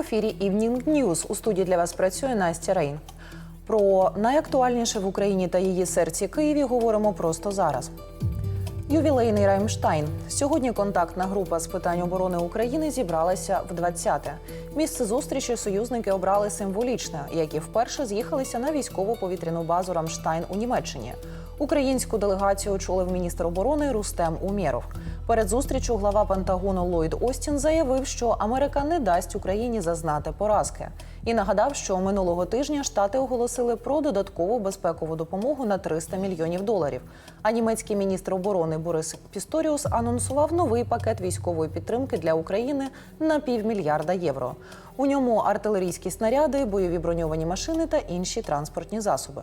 Ефірі Evening News. У студії для вас працює Настя Рейн. Про найактуальніше в Україні та її серці Києві говоримо просто зараз. Ювілейний Раймштайн. Сьогодні контактна група з питань оборони України зібралася в 20-те. Місце зустрічі союзники обрали символічне, як і вперше з'їхалися на військову повітряну базу Рамштайн у Німеччині. Українську делегацію очолив міністр оборони Рустем Умєров. Перед зустрічю глава Пентагону Ллойд Остін заявив, що Америка не дасть Україні зазнати поразки. І нагадав, що минулого тижня штати оголосили про додаткову безпекову допомогу на 300 мільйонів доларів. А німецький міністр оборони Борис Пісторіус анонсував новий пакет військової підтримки для України на півмільярда євро. У ньому артилерійські снаряди, бойові броньовані машини та інші транспортні засоби.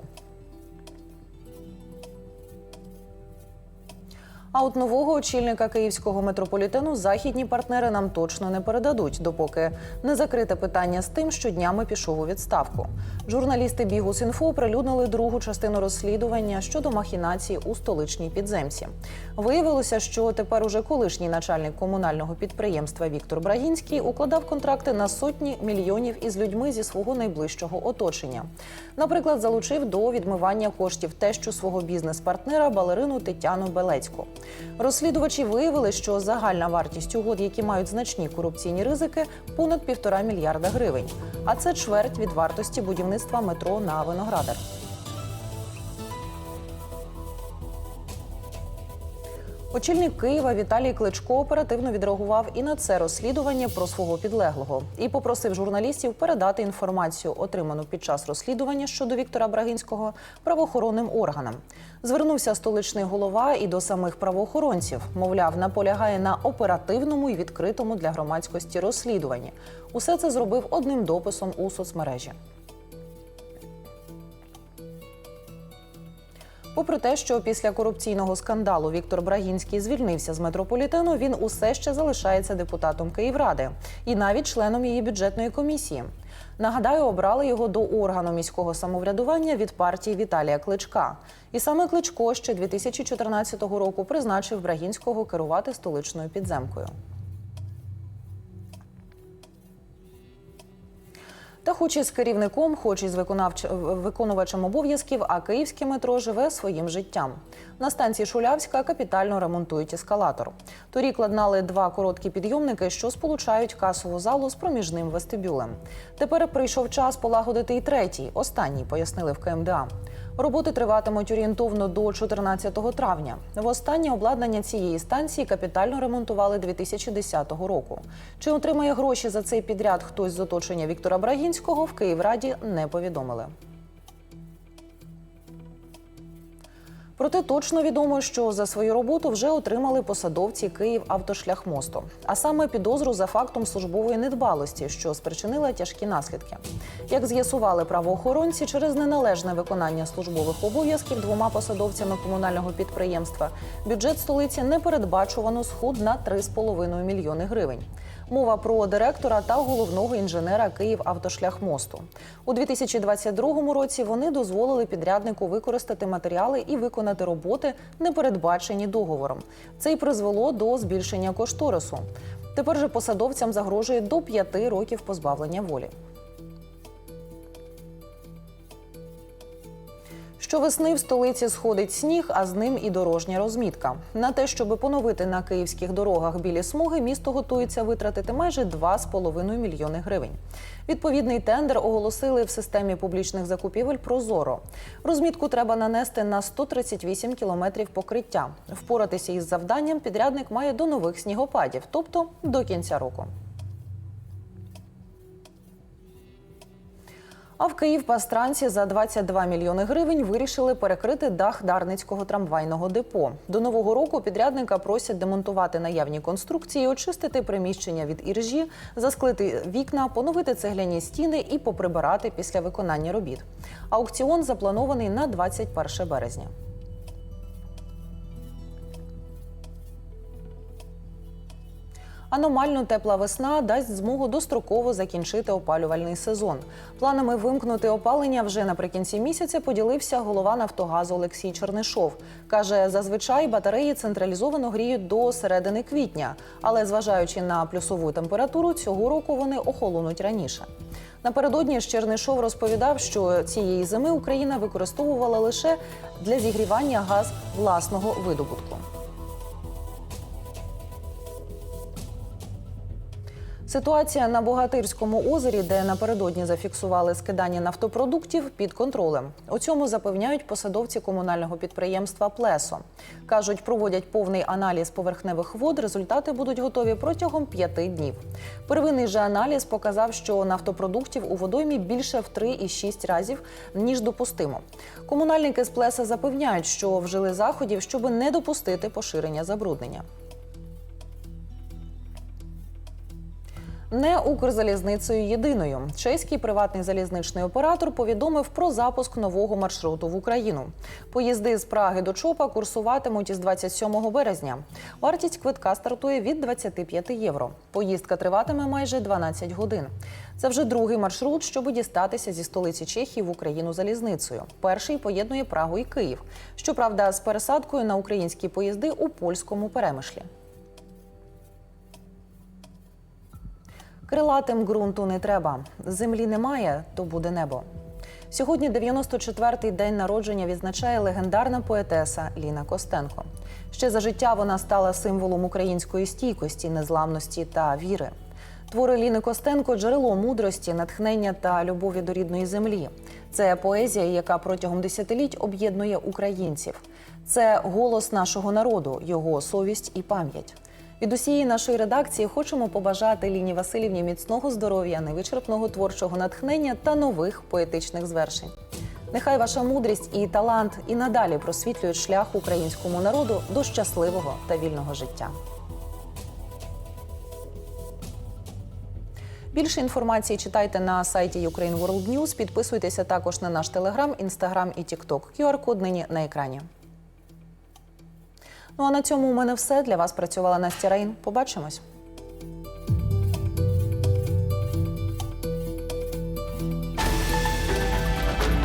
А от нового очільника київського метрополітену західні партнери нам точно не передадуть, допоки не закрите питання з тим, що днями пішов у відставку. Журналісти Бігус.Інфо оприлюднили другу частину розслідування щодо махінації у столичній підземці. Виявилося, що тепер уже колишній начальник комунального підприємства Віктор Брагінський укладав контракти на сотні мільйонів із людьми зі свого найближчого оточення. Наприклад, залучив до відмивання коштів тещу свого бізнес-партнера балерину Тетяну Белецьку. Розслідувачі виявили, що загальна вартість угод, які мають значні корупційні ризики, понад півтора мільярда гривень. А це чверть від вартості будівництва метро на Виноградар. Очільник Києва Віталій Кличко оперативно відреагував і на це розслідування про свого підлеглого і попросив журналістів передати інформацію, отриману під час розслідування щодо Віктора Брагинського, правоохоронним органам. Звернувся столичний голова і до самих правоохоронців. Мовляв, наполягає на оперативному і відкритому для громадськості розслідуванні. Усе це зробив одним дописом у соцмережі. Попри те, що після корупційного скандалу Віктор Брагінський звільнився з метрополітену, він усе ще залишається депутатом Київради і навіть членом її бюджетної комісії. Нагадаю, обрали його до органу міського самоврядування від партії Віталія Кличка. І саме Кличко ще 2014 року призначив Брагінського керувати столичною підземкою. Та хоч із керівником, хоч із виконавч... виконувачем обов'язків, а київське метро живе своїм життям. На станції Шулявська капітально ремонтують ескалатор. Торік ладнали два короткі підйомники, що сполучають касову залу з проміжним вестибюлем. Тепер прийшов час полагодити і третій, останній, пояснили в КМДА. Роботи триватимуть орієнтовно до 14 травня. Востаннє обладнання цієї станції капітально ремонтували 2010 року. Чи отримає гроші за цей підряд хтось з оточення Віктора Брагінського в Київраді не повідомили. Проте точно відомо, що за свою роботу вже отримали посадовці Київ автошляхмосту, а саме підозру за фактом службової недбалості, що спричинила тяжкі наслідки. Як з'ясували правоохоронці, через неналежне виконання службових обов'язків двома посадовцями комунального підприємства бюджет столиці непередбачувано схуд на 3,5 мільйони гривень. Мова про директора та головного інженера Київавтошляхмосту. У 2022 році вони дозволили підряднику використати матеріали і виконати роботи, не передбачені договором. Це й призвело до збільшення кошторису. Тепер же посадовцям загрожує до п'яти років позбавлення волі. Щовесни в столиці сходить сніг, а з ним і дорожня розмітка. На те, щоб поновити на київських дорогах білі смуги, місто готується витратити майже 2,5 мільйони гривень. Відповідний тендер оголосили в системі публічних закупівель Прозоро. Розмітку треба нанести на 138 кілометрів покриття. Впоратися із завданням підрядник має до нових снігопадів, тобто до кінця року. А в Київ-Пастранці за 22 мільйони гривень вирішили перекрити дах Дарницького трамвайного депо. До нового року підрядника просять демонтувати наявні конструкції, очистити приміщення від іржі, засклити вікна, поновити цегляні стіни і поприбирати після виконання робіт. Аукціон запланований на 21 березня. Аномально тепла весна дасть змогу достроково закінчити опалювальний сезон. Планами вимкнути опалення вже наприкінці місяця поділився голова Нафтогазу Олексій Чернишов. Каже, зазвичай батареї централізовано гріють до середини квітня, але зважаючи на плюсову температуру, цього року вони охолонуть раніше. Напередодні Чернишов розповідав, що цієї зими Україна використовувала лише для зігрівання газ власного видобутку. Ситуація на Богатирському озері, де напередодні зафіксували скидання нафтопродуктів, під контролем. У цьому запевняють посадовці комунального підприємства Плесо. кажуть, проводять повний аналіз поверхневих вод. Результати будуть готові протягом п'яти днів. Первинний же аналіз показав, що нафтопродуктів у водоймі більше в 3,6 разів ніж допустимо. Комунальники з Плеса запевняють, що вжили заходів, щоб не допустити поширення забруднення. Не Укрзалізницею єдиною. Чеський приватний залізничний оператор повідомив про запуск нового маршруту в Україну. Поїзди з Праги до Чопа курсуватимуть із 27 березня. Вартість квитка стартує від 25 євро. Поїздка триватиме майже 12 годин. Це вже другий маршрут, щоб дістатися зі столиці Чехії в Україну залізницею. Перший поєднує Прагу і Київ. Щоправда, з пересадкою на українські поїзди у польському перемишлі. Крилатим ґрунту не треба. Землі немає, то буде небо. Сьогодні 94-й день народження відзначає легендарна поетеса Ліна Костенко. Ще за життя вона стала символом української стійкості, незламності та віри. Твори Ліни Костенко джерело мудрості, натхнення та любові до рідної землі. Це поезія, яка протягом десятиліть об'єднує українців. Це голос нашого народу, його совість і пам'ять. Від усієї нашої редакції хочемо побажати Ліні Васильівні міцного здоров'я, невичерпного творчого натхнення та нових поетичних звершень. Нехай ваша мудрість і талант і надалі просвітлюють шлях українському народу до щасливого та вільного життя. Більше інформації читайте на сайті Ukraine World News. Підписуйтеся також на наш телеграм, інстаграм і тікток. QR-код нині на екрані. Ну а на цьому у мене все. Для вас працювала Настя Рейн. Побачимось.